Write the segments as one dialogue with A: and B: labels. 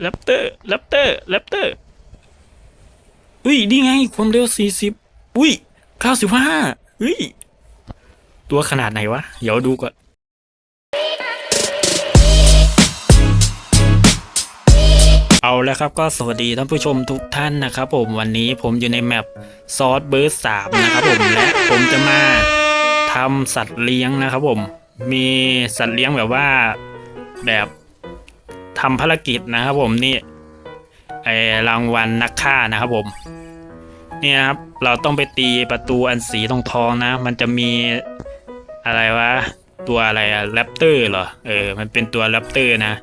A: แรปเตอร์แรปเตอร์แรปเตอร์อุ้ยนี่ไงความเร็วสี่สิบอุ้ยเก้าสิบห้าอุ้ยตัวขนาดไหนวะ เดี๋ยวดูก่อนเอาแล้วครับก็สวัสดีท่านผู้ชมทุกท่านนะครับผมวันนี้ผมอยู่ในแมปซอสเบิร์สามนะครับผมและผมจะมาทำสัตว์เลี้ยงนะครับผม มีสัตว์เลี้ยงแบบว่าแบบ ทำภารกิจนะครับผมนี่ไอรางวัลนักฆ่านะครับผมนี่นะครับ เราต้องไปตีประตูอันสีทองทองนะ มันจะมีอะไรวะ ตัวอะไรอะแรปเตอร์เหรอ เออ มันเป็นตัวแรปเตอร์นะ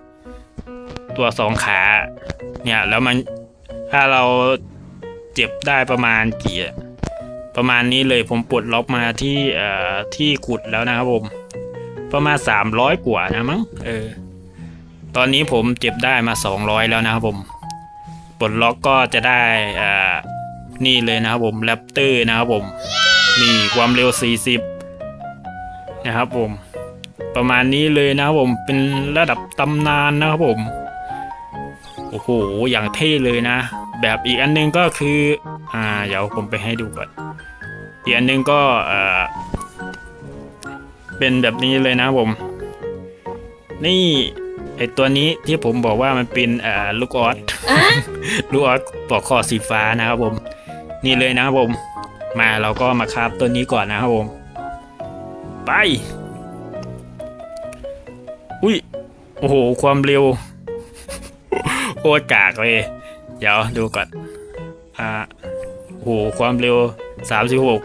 A: ตัวสองขา เนี่ย แล้วมัน ถ้าเราเจ็บได้ประมาณกี่ประมาณนี้เลยผมปลดล็อกมาที่เอ่อที่ขุดแล้วนะครับผม ประมาณสามร้อยกว่านะมั้ง เออ ตอนนี้ผมเจ็บได้มาสองร้อยแล้วนะครับผมปลดล็อกก็จะได้อ่อนี่เลยนะครับผมแรปเตอร์นะครับผมนี่ความเร็วสี่สิบนะครับผม ประมาณนี้เลยนะครับผมเป็นระดับตำนานนะครับผมโอ้โหอย่างเท่เลยนะ แบบอีกอันหนึงก็คืออ่าเดี๋ยวผมไปให้ดูก่อนอีกอันหนึงก็เอ่อเป็นแบบนี้เลยนะผม นี่ ไอตัวนี้ที่ผมบอกว่ามันเป็นเอ่อลูกออสลูกออสปลอกคอสีฟ้านะครับผม นี่เลยนะครับผม มาเราก็มาคราบตัวนี้ก่อนนะครับผม ไป อุ้ยโอ้โห ความเร็วโคตรกากเลย เดี๋ยวดูก่อนอ่าโอ้โห ความเร็วสามสิบหก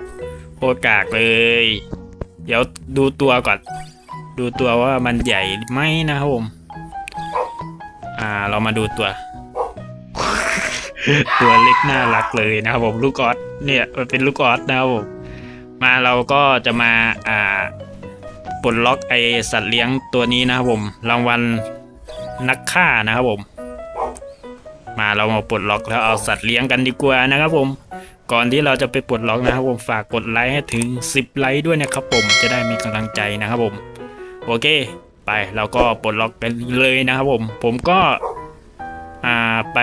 A: โคตรกากเลย เดี๋ยวดูตัวก่อน ดูตัวว่ามันใหญ่ไหมนะครับผม อ่า เรามาดูตัว ตัวเล็กน่ารักเลยนะครับผมลูกออสเนี่ยมันเป็นลูกออสนะครับผมมาเราก็จะมาอ่าปลดล็อกไอสัตว์เลี้ยงตัวนี้นะครับผมรางวัลนักฆ่านะครับผม มาเรามาปลดล็อกแล้วเอาสัตว์เลี้ยงกันดีกว่านะครับผม ก่อนที่เราจะไปปลดล็อกนะครับผมฝากกดไลค์ให้ถึง 10 ไลค์ด้วยนะครับผมจะได้มีกำลังใจนะครับผม โอเค ไปเราก็ปลดล็อกกันเลยนะครับผม ผมก็อ่าไป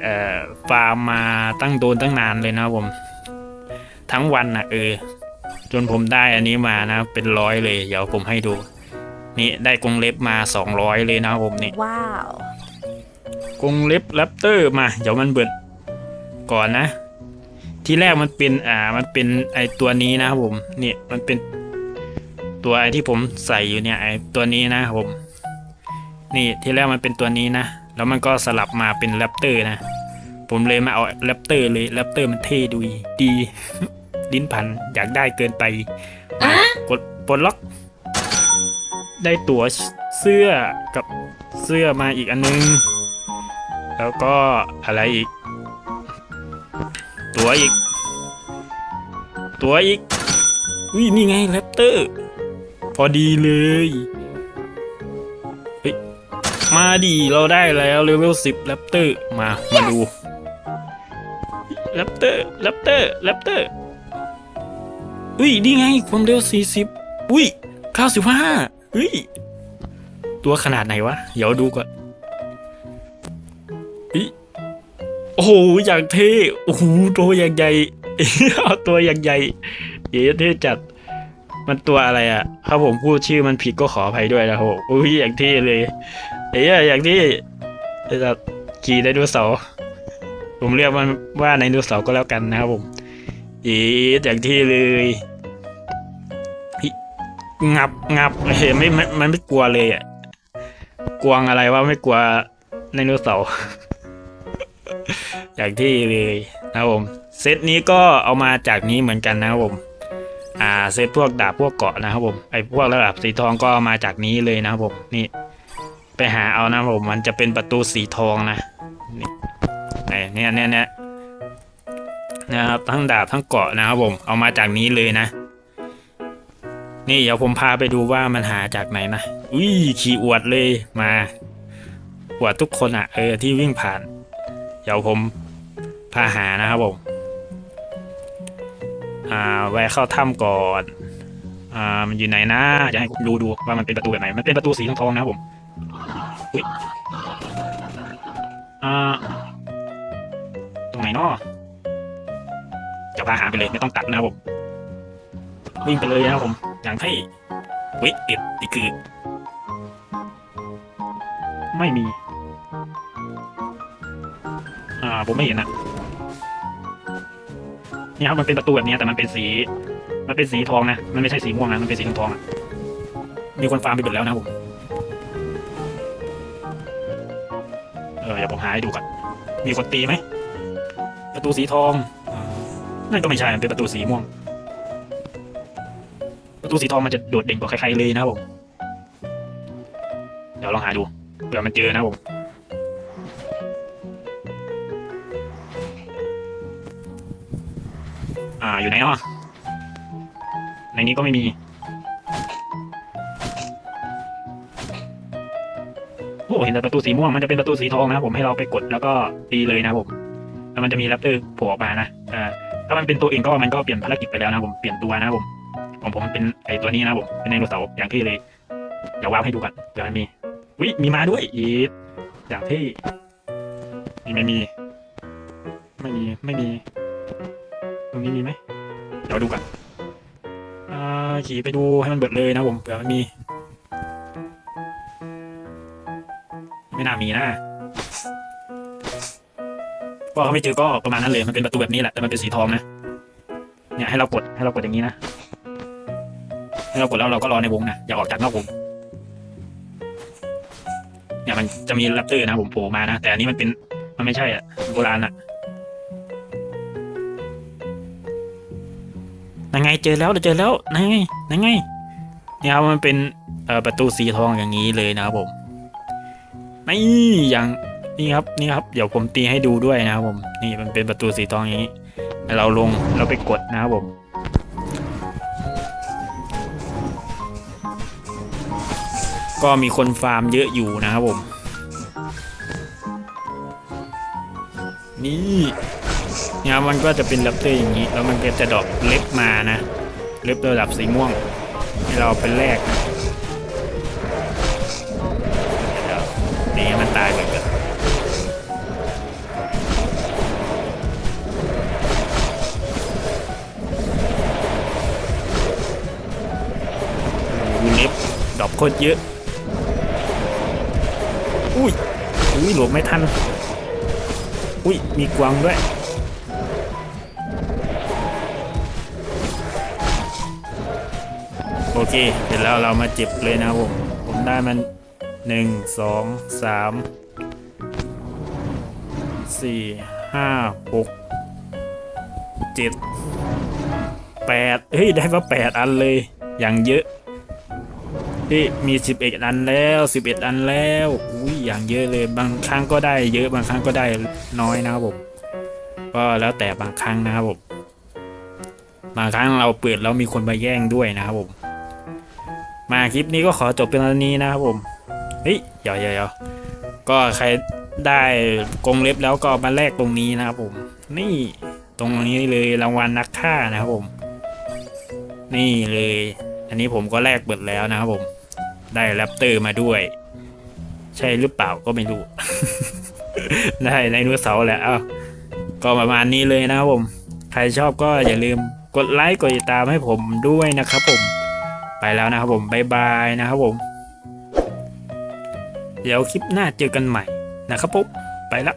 A: เอ่อฟาร์มมาตั้งโดนตั้งนานเลยนะครับผม ทั้งวันนะเออ จนผมได้อันนี้มานะ เป็นร้อยเลย เดี๋ยวผมให้ดู นี่ได้กรงเล็บมา 200 เลยนะครับผมนี่
B: Wow.
A: กรงเล็บแรปเตอร์มา เดี๋ยวมันเบิดก่อนนะ ที่แรกมันเป็นอ่ามันเป็นไอตัวนี้นะครับผมนี่มันเป็น ตัวไอที่ผมใส่อยู่เนี่ยไอตัวนี้นะครับผม นี่ที่แรกมันเป็นตัวนี้นะ แล้วมันก็สลับมาเป็นแรปเตอร์นะ ผมเลยมาเอาแรปเตอร์เลยแรปเตอร์มันเท่ดูดี ลิ้นพันอยากได้เกินไปมากดปลดล็อก ได้ตั๋วเสื้อกับเสื้อมาอีกอันนึง แล้วก็อะไรอีก ตั๋วอีก ตั๋วอีกอุ้ยนี่ไงแรปเตอร์พ อดีเลย เฮ้ย มาดีเราได้แล้วเลเวลสิบแรปเตอร์มา มาดูแรปเตอร์แรปเตอร์แรปเตอร์อุ้ย นี่ไง ความเร็วสี่สิบอุ้ยเก้าสิบห้าอุ้ย ตัวขนาดไหนวะ เดี๋ยวดูก่อนอิโอ้โห อย่างเท่ โอ้โห ตัวอย่างใหญ่เอาตัวอย่างใหญ่เอ๋เท่จัด มันตัวอะไรอะถ้าผมพูดชื่อมันผิดก็ขออภัยด้วยนะครับผมอุ้ยอย่างเท่เลยเอ๋อย่างที่จะขี่ไดโนเสาร์ผมเรียกมันว่าไดโนเสาร์ก็แล้วกันนะครับผมเอ๋อย่างที่เลยอิงับงับเห็นไม่ไม่มันไม่กลัวเลยอะกวางอะไรว่าไม่กลัวไดโนเสาร์อย่างที่เลยนะครับผมเซตนี้ก็เอามาจากนี้เหมือนกันนะครับผม อ่าเซตพวกดาบพวกเกาะนะครับผมไอพวกระดับสีทองก็มาจากนี้เลยนะครับผมนี่ไปหาเอานะผมมันจะเป็นประตูสีทองนะนี่ไหนเนี่ยเนี่ยเนี่ยนะครับทั้งดาบทั้งเกาะนะครับผมเอามาจากนี้เลยนะ นี่เดี๋ยวผมพาไปดูว่ามันหาจากไหนนะอุ้ยขี่อวดเลยมาอวดทุกคนอะ่ะเออที่วิ่งผ่าน เดี๋ยวผมพาหานะครับผม อ่าแวะเข้าถ้ำก่อน อ่า มันอยู่ไหนนะจะให้ดูดูว่ามันเป็นประตูแบบไหน มันเป็นประตูสีทองๆนะครับผมอุ้ยเนาะจะพาหาไปเลยไม่ต้องตัดนะครับผม วิ่งไปเลยนะครับผม อย่างที่วิติดติคือ ไม่มี อ่า ผมไม่เห็นนะ นี่ครับมันเป็นประตูแบบนี้แต่มันเป็นสี มันเป็นสีทองนะ มันไม่ใช่สีม่วงนะ มันเป็นสีทองทองมีคนฟาร์มไปหมดแล้วนะผม เออเดี๋ยวผมหาให้ดูก่อน มีคนตีไหม ประตูสีทอง นั่นก็ไม่ใช่ มันเป็นประตูสีม่วง ประตูสีทองมันจะโดดเด่นกว่าใครๆเลยนะผม เดี๋ยวลองหาดู เผื่อมันเจอนะผม อยู่ไหนเนาะในนี้ก็ไม่มีโอ้เห็นแต่ประตูสีม่วงมันจะเป็นประตูสีทองนะครับผมให้เราไปกดแล้วก็ตีเลยนะครับผมแล้วมันจะมีแรปเตอร์โผล่ออกมานะเอ่าถ้ามันเป็นตัวอื่นก็มันก็เปลี่ยนภารกิจไปแล้วนะผมเปลี่ยนตัวนะผมของผมเป็นไอตัวนี้นะผมเป็นไดโนเสาร์อย่างที่เลยเดี๋ยววาร์ปให้ดูก่อนเดี๋ยวมันมีวิมีมาด้วยอีอย่างที่มีไม่มี ไม่มีไม่มี ตรงนี้มีไหมเดี๋ยวดูก่อนอ่าขี่ไปดูให้มันเบิดเลยนะผมเผื่อมันมี ไม่น่ามีนะก็เขาไม่เจอก็ประมาณนั้นเลยมันเป็นประตูแบบนี้แหละแต่มันเป็นสีทองนะเนี่ยให้เรากดให้เรากดอย่างนี้นะให้เรากดแล้วเราก็รอในวงนะอย่าออกจากนอกวงเนี่ยมันจะมีแรปเตอร์นะผมโผล่มานะแต่อันนี้มันเป็นมันไม่ใช่อะมันโบราณอะ นั่นไงเจอแล้วเจอแล้วนั่นไงนั่นไงเนี่ยครับมันเป็นประตูสีทองอย่างนี้เลยนะครับผมนี่อย่างนี่ครับนี่ครับ เดี๋ยวผมตีให้ดูด้วยนะครับผม นี่มันเป็นประตูสีทองอย่างนี้ เราลงเราไปกดนะครับผมก็มีคนฟาร์มเยอะอยู่นะครับผม นี่ เนี่ยมันก็จะเป็นแรปเตอร์อย่างนี้ แล้วมันก็จะดรอปเล็บมานะ เล็บระดับสีม่วง ให้เราเป็นแรกนะเดี๋ยวตีให้มันตายไปก่อนโอ้โหเล็บดรอปโคตรเยอะ อุ้ยอุ้ยหลบไม่ทัน อุ้ย มีกวางด้วย เคเสร็จแล้วเรามาเจ็บเลยนะผมผมได้มันหนึ่งสองสามสี่ห้าหกเจ็ดแปดเฮ้ย ได้มาแปดอันเลย อย่างเยอะเฮ้ยมีสิบเอ็ดอันแล้วสิบเอ็ดอันแล้วอุ้ยอย่างเยอะเลยบางครั้งก็ได้เยอะบางครั้งก็ได้น้อยนะครับผมก็แล้วแต่บางครั้งนะครับผมบางครั้งเราเปิดแล้วมีคนมาแย่งด้วยนะครับผม มาคลิปนี้ก็ขอจบเป็นเท่านี้นะครับผมเฮ้ยเดี๋ยวเดี๋ยวยวก็ใครได้กรงเล็บแล้วก็มาแลกตรงนี้นะครับผม นี่ตรงนี้เลยรางวัลนักฆ่านะครับผม นี่เลย อันนี้ผมก็แลกเบิดแล้วนะครับผม ได้แรปเตอร์มาด้วย ใช่หรือเปล่าก็ไม่รู้ ได้ไดโนเสาแหละเอ้าก็ประมาณนี้เลยนะครับผม ใครชอบก็อย่าลืมกดไลค์กดติดตามให้ผมด้วยนะครับผม ไปแล้วนะครับผมบายบายนะครับผม เดี๋ยวคลิปหน้าเจอกันใหม่นะครับผมไปละ